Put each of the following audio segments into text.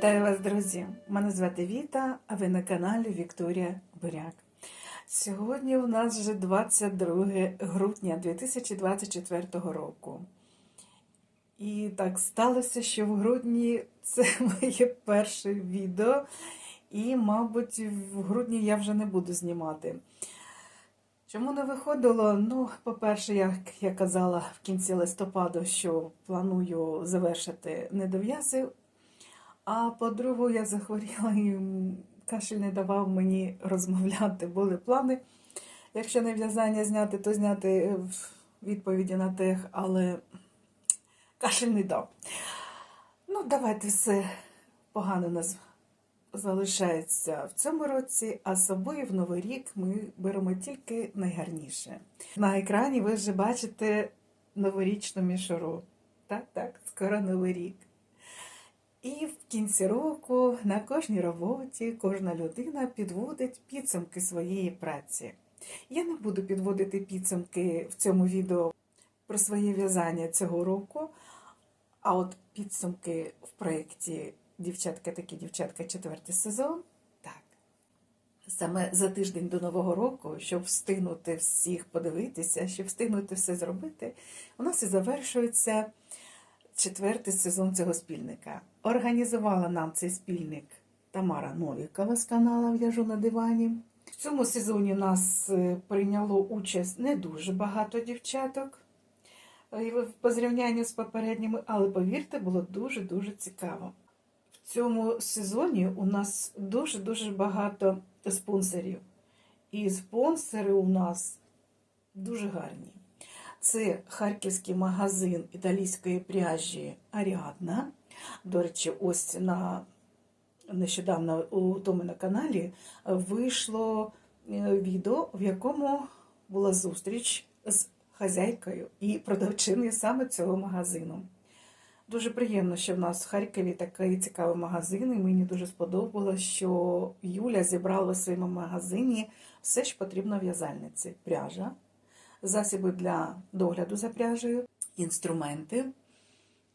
Вітаю вас, друзі! Мене звати Віта, а ви на каналі Вікторія Буряк. Сьогодні у нас вже 22 грудня 2024 року. І так сталося, що в грудні це моє перше відео, і, мабуть, в грудні я вже не буду знімати. Чому не виходило? Ну, по-перше, як я казала в кінці листопаду, що планую завершити недов'язи. А по-друге, я захворіла і кашель не давав мені розмовляти. Були плани. Якщо не в'язання зняти, то зняти відповіді на тих, але кашель не дав. Ну, давайте все погано нас залишається в цьому році, а з собою в Новий рік ми беремо тільки найгарніше. На екрані ви вже бачите новорічну мішуру. Так, так, скоро Новий рік. І в кінці року на кожній роботі кожна людина підводить підсумки своєї праці. Я не буду підводити підсумки в цьому відео про своє в'язання цього року, а от підсумки в проєкті Дівчатка такі дівчатка, четвертий сезон. Так. Саме за тиждень до Нового року, щоб встигнути всіх подивитися, щоб встигнути все зробити, у нас і завершується четвертий сезон цього спільника. Організувала нам цей спільник Тамара Новікова з каналу В'яжу на дивані. В цьому сезоні нас прийняло участь не дуже багато дівчаток в порівнянні з попередніми, але повірте, було дуже-дуже цікаво. В цьому сезоні у нас дуже-дуже багато спонсорів. І спонсори у нас дуже гарні. Це харківський магазин італійської пряжі Аріадна. До речі, ось на нещодавно у тому на каналі вийшло відео, в якому була зустріч з хазяйкою і продавчиною саме цього магазину. Дуже приємно, що в нас в Харкові такий цікавий магазин, і мені дуже сподобалося, що Юля зібрала в своєму магазині все, що потрібно в'язальниці: пряжа, засоби для догляду за пряжею, інструменти,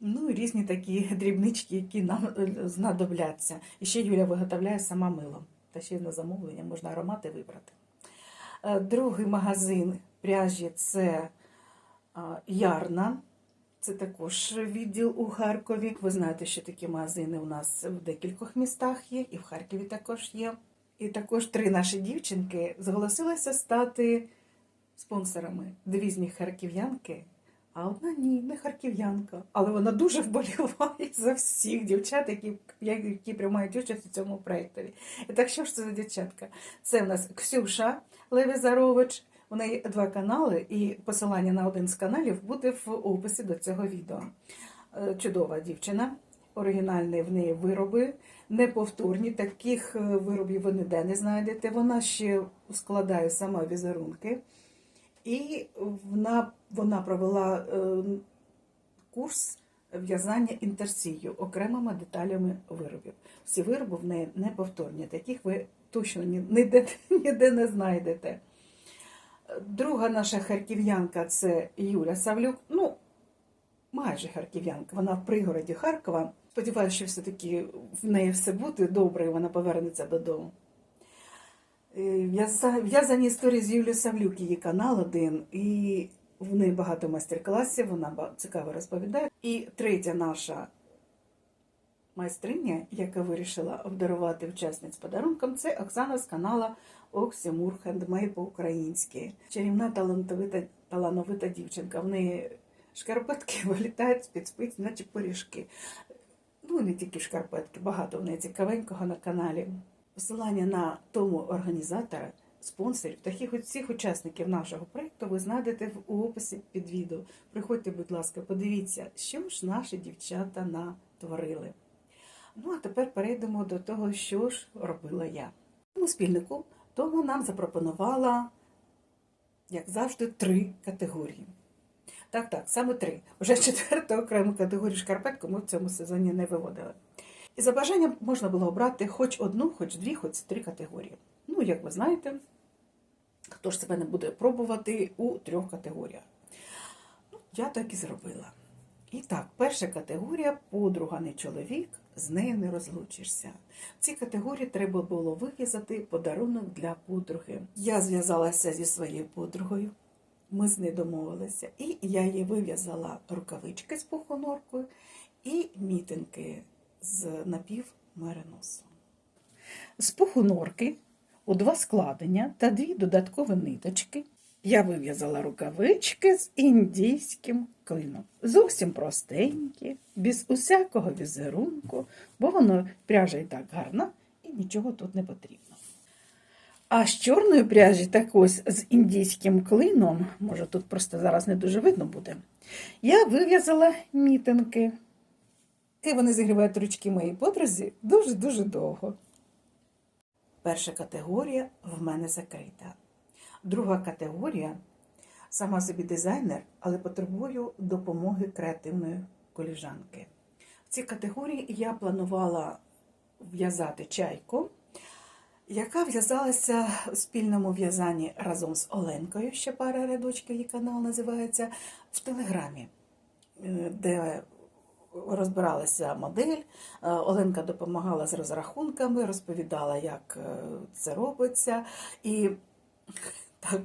ну і різні такі дрібнички, які нам знадобляться. І ще Юля виготовляє сама мило. Та ще на замовлення можна аромати вибрати. Другий магазин пряжі це Ярна. Це також відділ у Харкові. Ви знаєте, що такі магазини у нас в декількох містах є, і в Харкові також є. І також три наші дівчинки зголосилися стати спонсорами. Дві з них харків'янки, а одна ні, не харків'янка. Але вона дуже вболіває за всіх дівчат, які які приймають участь у цьому проєктові. І так що ж це за дівчатка? Це в нас Ксюша Левізарович. У неї два канали, і посилання на один з каналів буде в описі до цього відео. Чудова дівчина, оригінальні в неї вироби, неповторні. Таких виробів ви ніде не знайдете. Вона ще складає сама візерунки, і вона, вона провела курс в'язання інтерсію окремими деталями виробів. Всі вироби в неї неповторні, таких ви точно ніде, ніде не знайдете. Друга наша харків'янка це Юля Савлюк. Ну, майже харків'янка. Вона в пригороді Харкова. Сподіваюся, що все-таки в неї все буде добре, і вона повернеться додому. В'язані історії з Юлією Савлюк, її канал один, і в неї багато майстер-класів, вона цікаво розповідає. І третя наша майстриня, яка вирішила обдарувати учасниць подарунком, це Оксана з канала Оксімур Хендмей по-українськи. Чарівна талановита, талановита дівчинка. В неї шкарпетки вилітають з-під спиць, наче пиріжки. Ну, не тільки шкарпетки, багато в неї цікавенького на каналі. Посилання на тому організатора, спонсорів, таких всіх учасників нашого проєкту ви знайдете в описі під відео. Приходьте, будь ласка, подивіться, що ж наші дівчата натворили. Ну, а тепер перейдемо до того, що ж робила я. У спільнику тому нам запропонувала, як завжди, три категорії. Так, так, саме три. Вже четверту окрему категорію шкарпетку ми в цьому сезоні не виводили. І за бажанням можна було обрати хоч одну, хоч дві, хоч три категорії. Ну, як ви знаєте, хто ж себе не буде пробувати у трьох категоріях. Ну, Я так і зробила. І так, перша категорія подруга не чоловік, з нею не розлучишся. В цій категорії треба було вив'язати подарунок для подруги. Я зв'язалася зі своєю подругою, ми з нею домовилися, і я їй вив'язала рукавички з пухоноркою і мітинки з напівмериносу. З пухонорки у два складення та дві додаткові ниточки я вив'язала рукавички з індійським клином. Зовсім простенькі, без усякого візерунку, бо воно пряжа і так гарна, і нічого тут не потрібно. А з чорної пряжі, так ось з індійським клином, може тут просто зараз не дуже видно буде, я вив'язала мітинки. І вони зігрівають ручки моїй подрузі дуже-дуже довго. Перша категорія в мене закрита. Друга категорія сама собі дизайнер, але потребую допомоги креативної коліжанки. В цій категорії я планувала в'язати чайку, яка в'язалася у спільному в'язанні разом з Оленкою, ще пара рядочків, її канал називається, в Телеграмі, е, де розбиралася модель. Е, Оленка допомагала з розрахунками, розповідала, як е, це робиться. І так,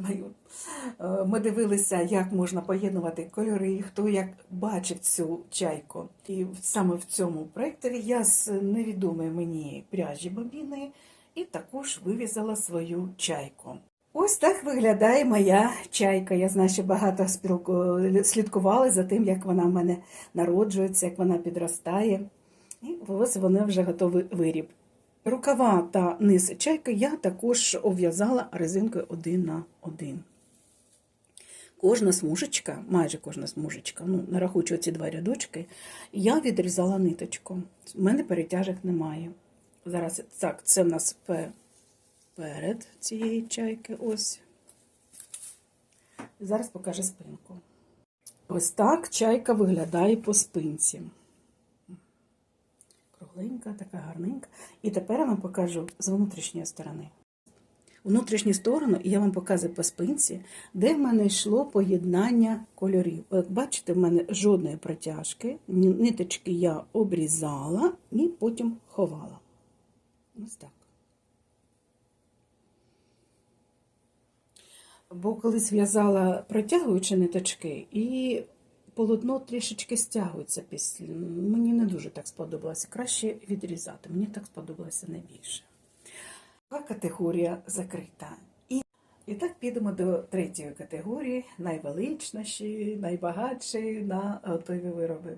е, ми дивилися, як можна поєднувати кольори, хто як бачив цю чайку. І саме в цьому проєкторі я з невідомої мені пряжі бобіни і також вивізала свою чайку. Ось так виглядає моя чайка. Я знаю, що багато спілку... слідкували за тим, як вона в мене народжується, як вона підростає. І ось вона вже готовий виріб. Рукава та низ чайки я також обв'язала резинкою один на один. Кожна смужечка, майже кожна смужечка, ну, нарахуючи ці два рядочки, я відрізала ниточку. У мене перетяжок немає. Зараз так, це в нас перед цієї чайки. Ось. Зараз покажу спинку. Ось так чайка виглядає по спинці. Кругленька, така гарненька. І тепер я вам покажу з внутрішньої сторони. Внутрішню сторону я вам показую по спинці, де в мене йшло поєднання кольорів. От бачите, в мене жодної протяжки, ниточки я обрізала і потім ховала. Ось так. Бо колись в'язала протягуючи ниточки, і полотно трішечки стягується після. Мені не дуже так сподобалося. Краще відрізати. Мені так сподобалося найбільше. Друга категорія закрита. І, і так підемо до третьої категорії, найвеличніші, найбагатші на готові вироби.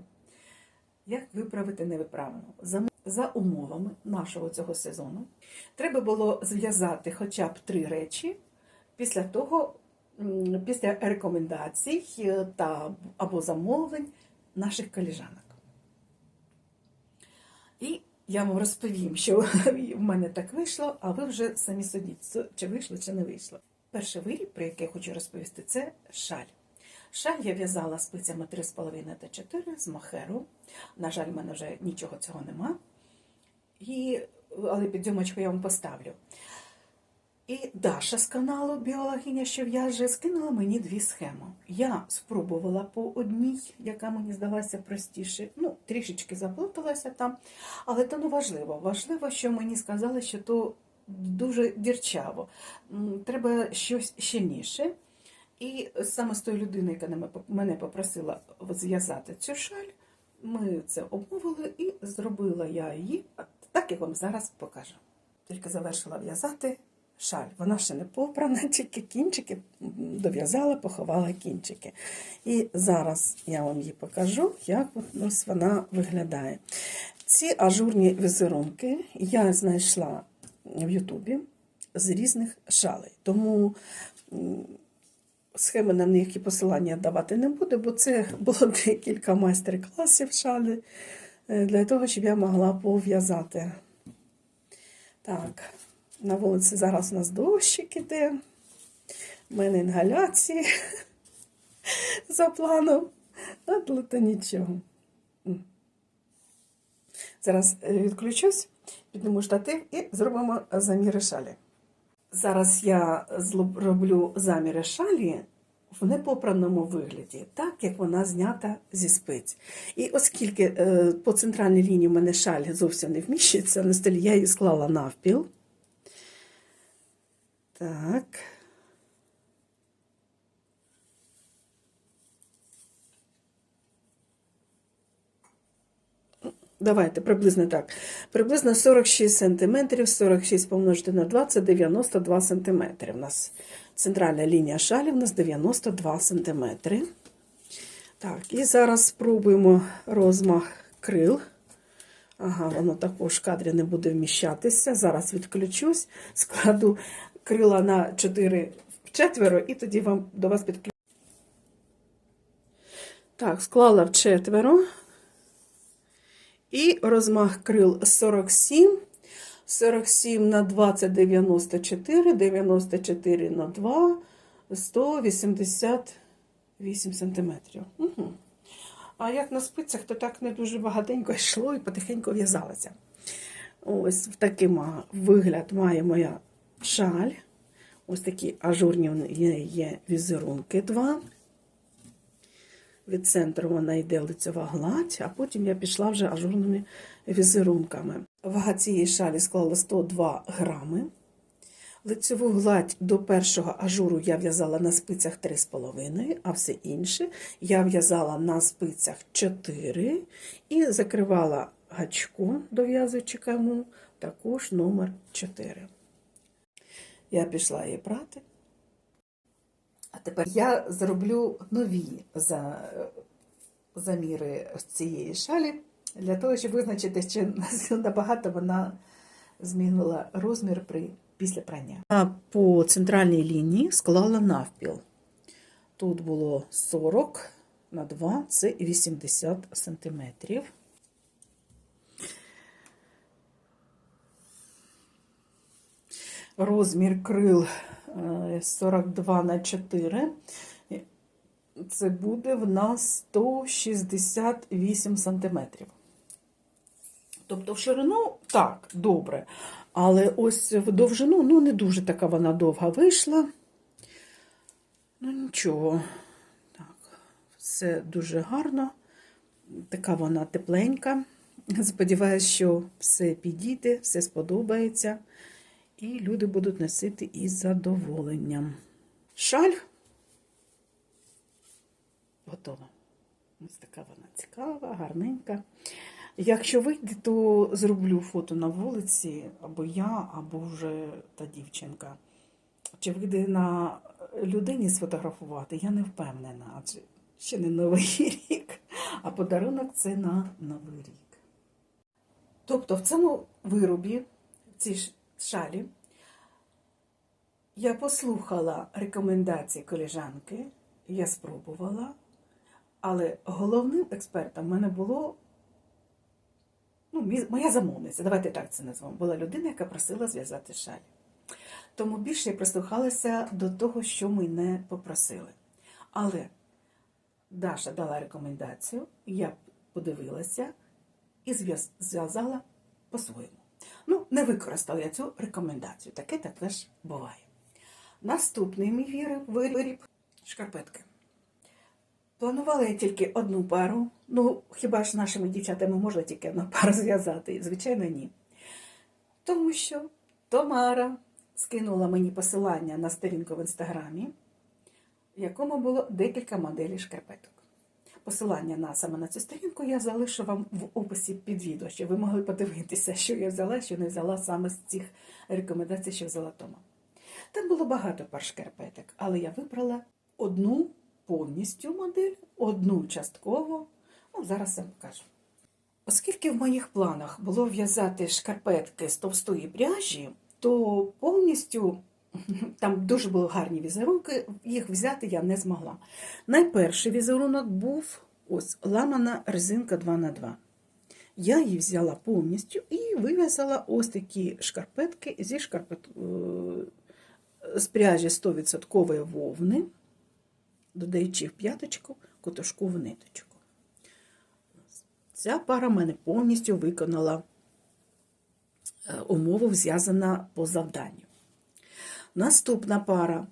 Як виправити невиправину? За, за умовами нашого цього сезону треба було зв'язати хоча б три речі після того, після рекомендацій е, та або замовлень наших коліжанок. І я вам розповім, що в мене так вийшло, а ви вже самі судіть, чи вийшло, чи не вийшло. Перший виріб, про який я хочу розповісти, це шаль. Шаль я в'язала спицями 3,5 та 4 з махеру. На жаль, в мене вже нічого цього нема. І, але підйомочку я вам поставлю. І Даша з каналу Біологиня, що в'яже, скинула мені дві схеми. Я спробувала по одній, яка мені здалася простіше. Ну, трішечки заплуталася там, але то не важливо. Важливо, що мені сказали, що то дуже дірчаво. Треба щось щільніше. І саме з тою людиною, яка мене- попросила зв'язати цю шаль, ми це обмовили і зробила я її так, як вам зараз покажу. Тільки завершила в'язати шаль. Вона ще не попрана, тільки кінчики дов'язала, поховала кінчики. І зараз я вам її покажу, як ось вона виглядає. Ці ажурні візерунки я знайшла в Ютубі з різних шалей. Тому схеми на них і посилання давати не буду, бо це було декілька майстер-класів шалі е, для того, щоб я могла пов'язати. Так, на вулиці зараз у нас дощик іде. У мене інгаляції за планом. Але то нічого. Зараз е, відключусь, підніму штатив і зробимо заміри шалі. Зараз я роблю заміри шалі в непопраному вигляді, так як вона знята зі спиць. І оскільки е, по центральній лінії в мене шаль зовсім не вміщується на столі, я її склала навпіл. Так. Давайте приблизно так. Приблизно 46 см, 46 помножити на 2 це 92 см. У нас центральна лінія шалі у нас 92 см. Так, і зараз спробуємо розмах крил. Ага, воно також в кадрі не буде вміщатися. Зараз відключусь, складу крила на 4 в четверо, і тоді вам до вас підключу. Так, склала в четверо. І розмах крил 47. 47 на 2 це 94, 94 на 2 188 сантиметрів. Угу. А як на спицях, то так не дуже багатенько йшло і потихеньку в'язалося. Ось в такий вигляд має моя шаль. Ось такі ажурні є візерунки два. Від центру вона йде лицева гладь, а потім я пішла вже ажурними візерунками. Вага цієї шалі склала 102 грами. Лицеву гладь до першого ажуру я в'язала на спицях 3,5, а все інше я в'язала на спицях 4 і закривала гачком, дов'язуючи каму, також номер 4. Я пішла її прати. А тепер я зроблю нові за, заміри цієї шалі для того, щоб визначити, чи набагато вона змінила розмір при, після прання. А по центральній лінії склала навпіл. Тут було 40 на 2, це 80 сантиметрів. Розмір крил е, 42 на 4. Це буде в нас 168 сантиметрів. Тобто в ширину так, добре. Але ось в довжину, ну, не дуже така вона довга вийшла. Ну, нічого. Так, все дуже гарно. Така вона тепленька. Сподіваюсь, що все підійде, все сподобається. І люди будуть носити із задоволенням. Шаль готова. Ось така вона цікава, гарненька. Якщо вийде, то зроблю фото на вулиці, або я, або вже та дівчинка. Чи вийде на людині сфотографувати, я не впевнена, адже ще не новий рік, а подарунок це на новий рік. Тобто в цьому виробі, в цій шалі, я послухала рекомендації коліжанки, я спробувала, але головним експертом в мене було моя замовниця, давайте так це назвемо, була людина, яка просила зв'язати шаль. Тому більше я прислухалася до того, що мене попросили. Але Даша дала рекомендацію, я подивилася і зв'язала по-своєму. Ну, не використала я цю рекомендацію. Таке також буває. Наступний мій виріб шкарпетки. Планувала я тільки одну пару. Ну, хіба ж нашими дівчатами можна тільки одну пару зв'язати? Звичайно, ні. Тому що Тамара скинула мені посилання на сторінку в інстаграмі, в якому було декілька моделей шкарпеток. Посилання на саме на цю сторінку я залишу вам в описі під відео, щоб ви могли подивитися, що я взяла, що не взяла саме з цих рекомендацій, що взяла Тома. Там було багато пар шкарпеток, але я вибрала одну повністю модель, одну частково. Ну, зараз я покажу. Оскільки в моїх планах було в'язати шкарпетки з товстої пряжі, то повністю там дуже були гарні візерунки, їх взяти я не змогла. Найперший візерунок був ось ламана резинка 2х2. Я її взяла повністю і вив'язала ось такі шкарпетки зі шкарпет... е, з пряжі 100% вовни, додаючи в п'яточку котушкову ниточку. Ця пара мене повністю виконала е, умову, зв'язана по завданню. Наступна пара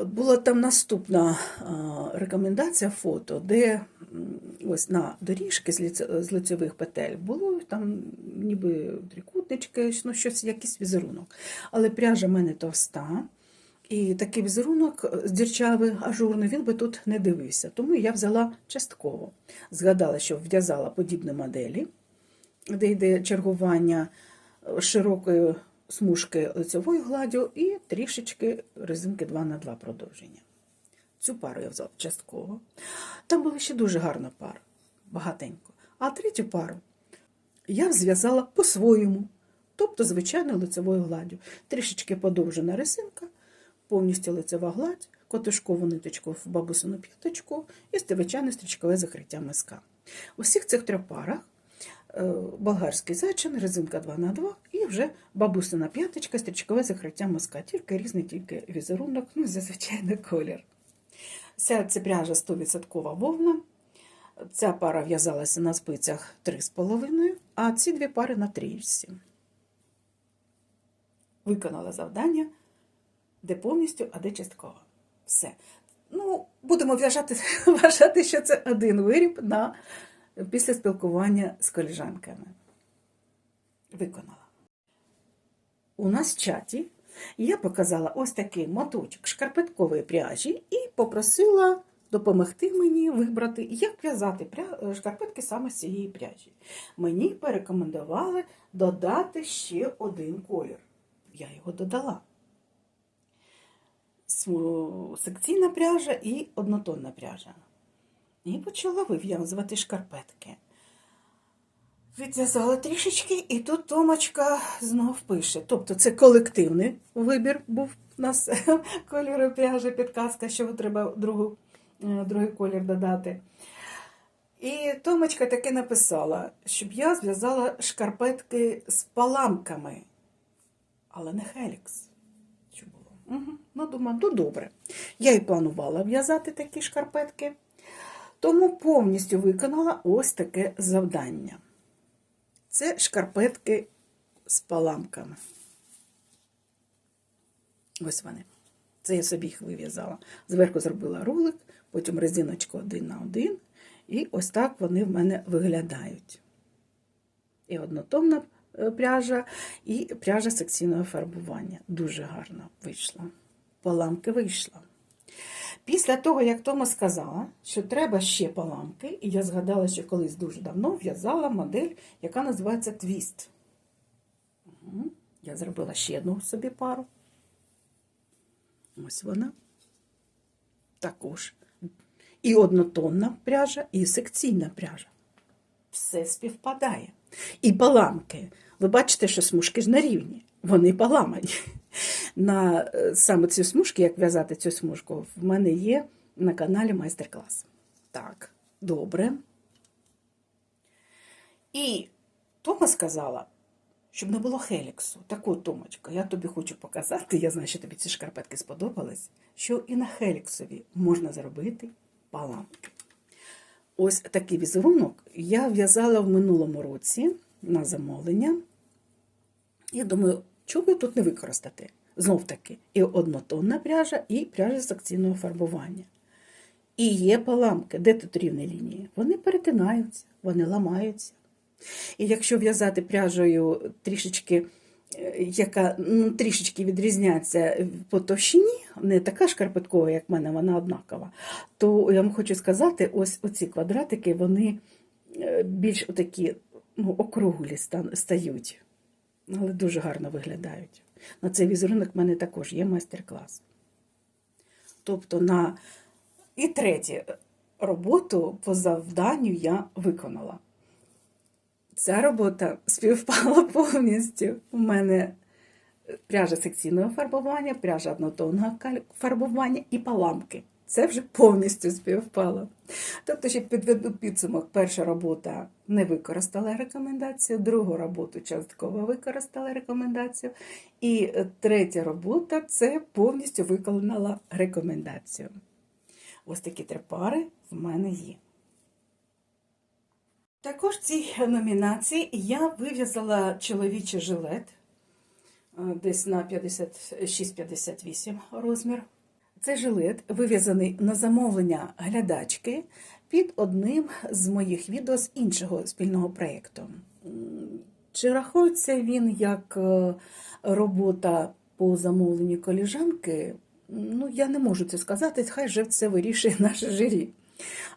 Була там наступна рекомендація фото, де ось на доріжки з, лице- з лицьових петель було там ніби трикутнички, ну щось, якийсь візерунок. Але пряжа в мене товста, і такий візерунок здірчавий, ажурний, він би тут не дивився. Тому я взяла частково. Згадала, що в'язала подібні моделі, де йде чергування е, широкої смужки лицевою гладдю і трішечки резинки 2 на 2 продовження. Цю пару я взяла частково. Там була ще дуже гарна пара, багатенько. А третю пару я зв'язала по-своєму, тобто звичайною лицевою гладдю. Трішечки подовжена резинка, повністю лицева гладь, котушкову ниточку в бабусину п'яточку і звичайне стрічкове закриття миска. У всіх цих трьох парах е, болгарський зачин, резинка 2х2 і вже бабусина п'яточка, стрічкове закриття миска. Тільки різний тільки візерунок, ну зазвичай колір. Вся ця пряжа 100% вовна. Ця пара в'язалася на спицях 3,5, а ці дві пари на трійці. Виконала завдання, де повністю, а де частково. Все. Ну, будемо вважати, вважати, що це один виріб на, після спілкування з коліжанками. Виконала. У нас в чаті я показала ось такий моточок шкарпеткової пряжі і попросила допомогти мені вибрати, як в'язати шкарпетки саме з цієї пряжі. Мені порекомендували додати ще один колір. Я його додала. Секційна пряжа і однотонна пряжа. І почала вив'язувати шкарпетки. Відв'язала трішечки, і тут Томочка знов пише. Тобто це колективний вибір був у нас кольору пряжі, підказка, що треба другу, е, другий колір додати. І Томочка таки написала, щоб я зв'язала шкарпетки з паламками, але не хелікс. Що було? Угу. Ну, думаю, ну добре. Я і планувала в'язати такі шкарпетки, тому повністю виконала ось таке завдання. Це шкарпетки з паламками. Ось вони. Це я собі їх вив'язала. Зверху зробила рулик, потім резиночку один на один. І ось так вони в мене виглядають. І однотонна е, пряжа, і пряжа секційного фарбування. Дуже гарно вийшла. Паламки вийшла. Після того, як Тома сказала, що треба ще паламки, і я згадала, що колись дуже давно в'язала модель, яка називається твіст. Я зробила ще одну собі пару. Ось вона. Також. І однотонна пряжа, і секційна пряжа. Все співпадає. І паламки. Ви бачите, що смужки ж на рівні. Вони поламані. На е, саме ці смужки, як в'язати цю смужку, в мене є на каналі майстер-клас. Так, добре. І Тома сказала, щоб не було хеліксу. Таку Томочка, я тобі хочу показати, я знаю, що тобі ці шкарпетки сподобались, що і на хеліксові можна зробити паламки. Ось такий візерунок я в'язала в минулому році на замовлення. Я думаю, би тут не використати? Знов таки, і однотонна пряжа, і пряжа з акційного фарбування. І є паламки. Де тут рівні лінії? Вони перетинаються, вони ламаються. І якщо в'язати пряжею трішечки, е, яка ну, трішечки відрізняється по товщині, не така шкарпеткова, як в мене, вона однакова, то я вам хочу сказати, ось оці квадратики, вони е, більш отакі ну, округлі стають, але дуже гарно виглядають. На цей візерунок в мене також є майстер-клас. Тобто на і третє роботу по завданню я виконала. Ця робота співпала повністю. У мене пряжа секційного фарбування, пряжа однотонного фарбування і паламки. Це вже повністю співпало. Тобто, ще підведу підсумок, перша робота не використала рекомендацію, другу роботу частково використала рекомендацію, і е, третя робота це повністю виконала рекомендацію. Ось такі три пари в мене є. Також в цій номінації я вив'язала чоловічий жилет е, десь на 56-58 розмір. Це жилет вив'язаний на замовлення глядачки під одним з моїх відео з іншого спільного проєкту. Чи рахується він як е, робота по замовленню коліжанки? Ну, я не можу це сказати, хай же це вирішує наше журі.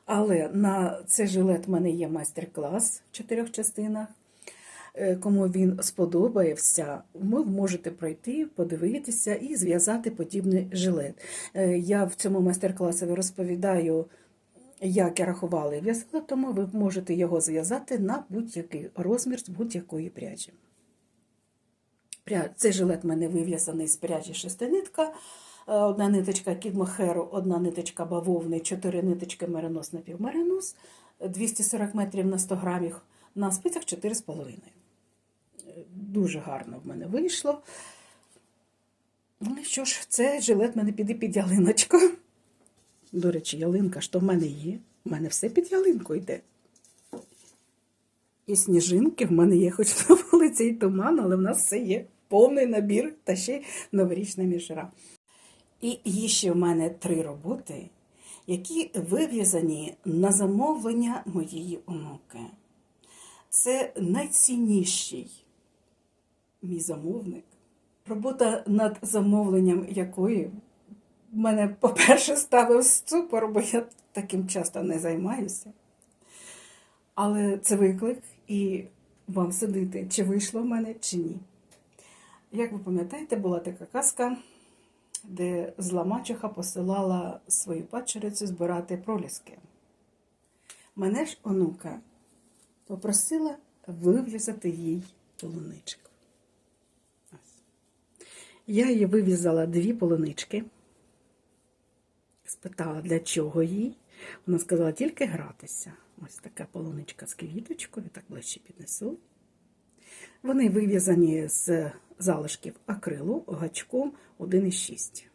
Але на цей жилет в мене є майстер-клас в чотирьох частинах. Е, Кому він сподобається, ви можете пройти, подивитися і зв'язати подібний жилет. Е, Я в цьому майстер-класі розповідаю, як я рахувала і в'язала, тому ви можете його зв'язати на будь-який розмір з будь-якої пряжі. Пря- Цей жилет в мене вив'язаний з пряжі шестинитка. Е, Одна ниточка кідмохеру, одна ниточка бавовни, чотири ниточки меринос на півмеринос, 240 метрів на 100 грамів, на спицях 4,5. Дуже гарно в мене вийшло. Ну що ж, це жилет в мене піде під ялиночку. До речі, ялинка то в мене є. У мене все під ялинку йде. І сніжинки в мене є, хоч на вулиці і туман, але в нас все є. Повний набір та ще новорічна мішера. І є ще в мене три роботи, які вив'язані на замовлення моєї онуки. Це найцінніший мій замовник. Робота над замовленням якої мене, по-перше, ставив ступор, бо я таким часто не займаюся. Але це виклик, і вам судити, чи вийшло в мене, чи ні. Як ви пам'ятаєте, була така казка, де зла мачеха посилала свою падчерицю збирати проліски. Мене ж онука попросила вив'язати їй полуничку. Я їй вив'язала дві полунички, спитала, для чого їй. Вона сказала, тільки гратися. Ось така полуничка з квіточкою, так ближче піднесу. Вони вив'язані з залишків акрилу гачком 1,6.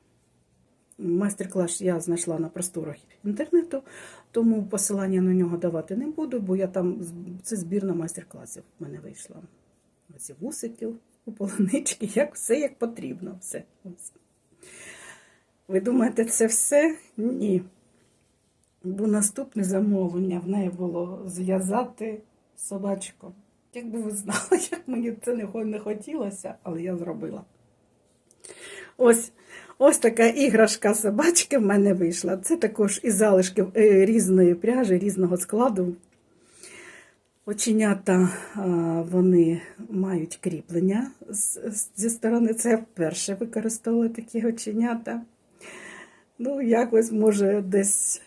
Майстер-клас я знайшла на просторах інтернету, тому посилання на нього давати не буду, бо я там це збірна майстер-класів в мене вийшла. Ось і вусиків, у полунички, як все як потрібно. Все. Ви думаєте, це все? Ні. Бо наступне замовлення в неї було зв'язати собачку. Якби ви знали, як мені це не хотілося, але я зробила. Ось, ось така іграшка собачки в мене вийшла. Це також із залишків е, різної пряжі, різного складу. Оченята вони мають кріплення зі сторони. Це я вперше використовувала такі оченята. Ну, якось, може, десь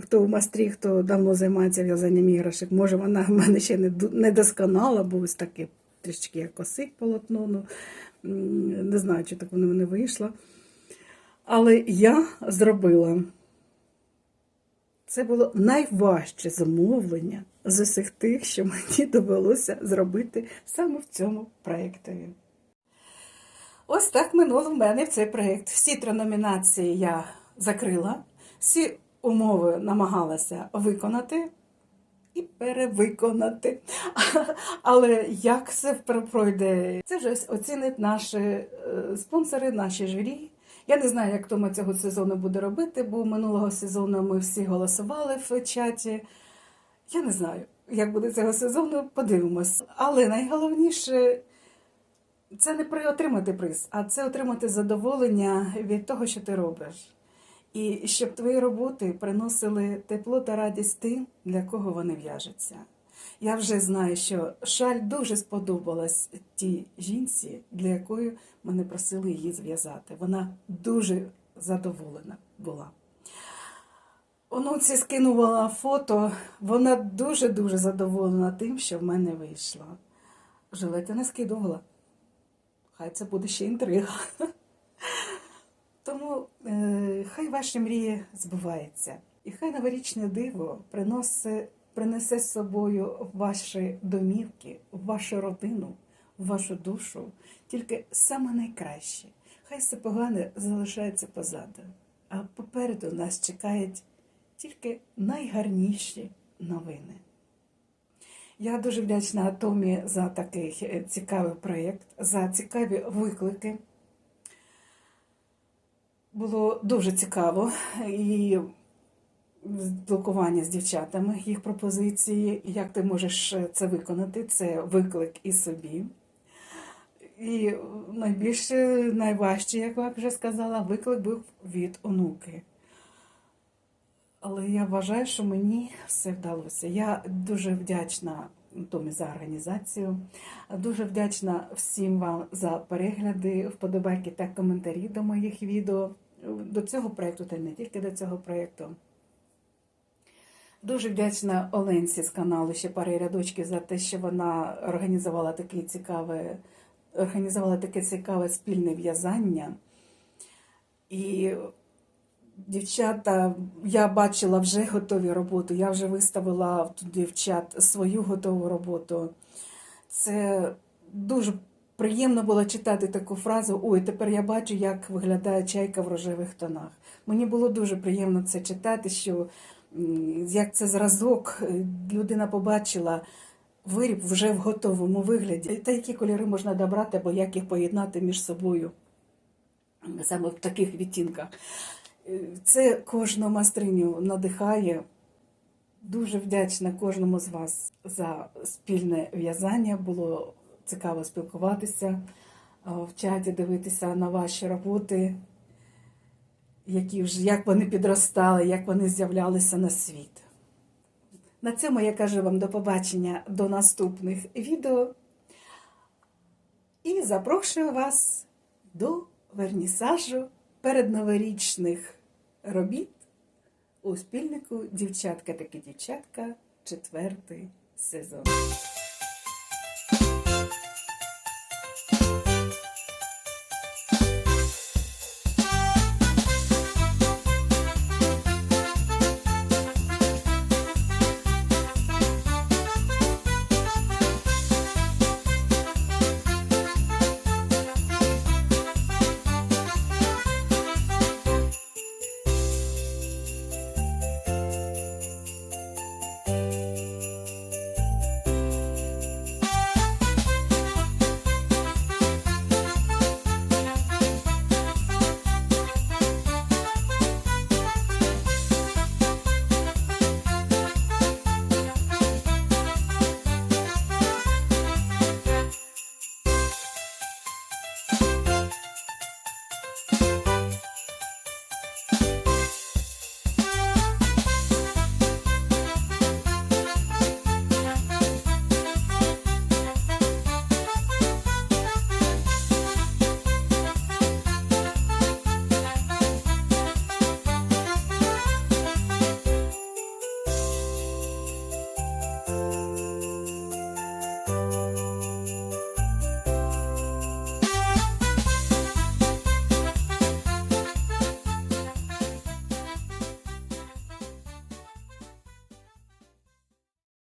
хто в майстрі, хто давно займається в'язанням іграшок, може вона в мене ще не, не досконала, бо ось таке трішки як косить полотно. Ну, не знаю, чи так воно в мене вийшло. Але я зробила. Це було найважче замовлення з усіх тих, що мені довелося зробити саме в цьому проєктові. Ось так минуло в мене в цей проєкт. Всі три номінації я закрила, всі умови намагалася виконати і перевиконати. Але як це пройде, це вже оцінить наші е, спонсори, наші журі. Я не знаю, як Тома цього сезону буде робити, бо минулого сезону ми всі голосували в чаті. Я не знаю, як буде цього сезону, подивимось. Але найголовніше це не при отримати приз, а це отримати задоволення від того, що ти робиш. І щоб твої роботи приносили тепло та радість тим, для кого вони в'яжуться. Я вже знаю, що шаль дуже сподобалась тій жінці, для якої мене просили її зв'язати. Вона дуже задоволена була. Онуці скинула фото, вона дуже-дуже задоволена тим, що в мене вийшло. Жилети не скидувала. Хай це буде ще інтрига. Тому е, хай ваші мрії збуваються. І хай новорічне диво приноси, принесе з собою ваші домівки, вашу родину, вашу душу тільки саме найкраще. Хай все погане залишається позаду. А попереду нас чекають тільки найгарніші новини. Я дуже вдячна Томі за такий е, цікавий проєкт, за цікаві виклики. Було дуже цікаво і спілкування з дівчатами, їх пропозиції, як ти можеш це виконати, це виклик і собі. І найбільше, найважче, як я вже сказала, виклик був від онуки. Але я вважаю, що мені все вдалося. Я дуже вдячна Томі за організацію. Дуже вдячна всім вам за перегляди, вподобайки та коментарі до моїх відео, до цього проєкту, та не тільки до цього проєкту. Дуже вдячна Оленці з каналу ще пари рядочків за те, що вона організувала таке цікаве, організувала таке цікаве спільне в'язання. І дівчата, я бачила вже готові роботи, я вже виставила в дівчат свою готову роботу. Це дуже приємно було читати таку фразу: Ой, тепер я бачу, як виглядає чайка в рожевих тонах. Мені було дуже приємно це читати, що як це зразок, е, людина побачила виріб вже в готовому вигляді. Та які кольори можна добрати, або як їх поєднати між собою саме в таких відтінках. Е, Це кожну майстриню надихає. Дуже вдячна кожному з вас за спільне в'язання. Було цікаво спілкуватися е, в чаті, дивитися на ваші роботи, які вже, як вони підростали, як вони з'являлися на світ. На цьому я кажу вам до побачення до наступних відео. І запрошую вас до вернісажу передноворічних робіт у спільнику Дівчатка таки дівчатка, четвертий сезон.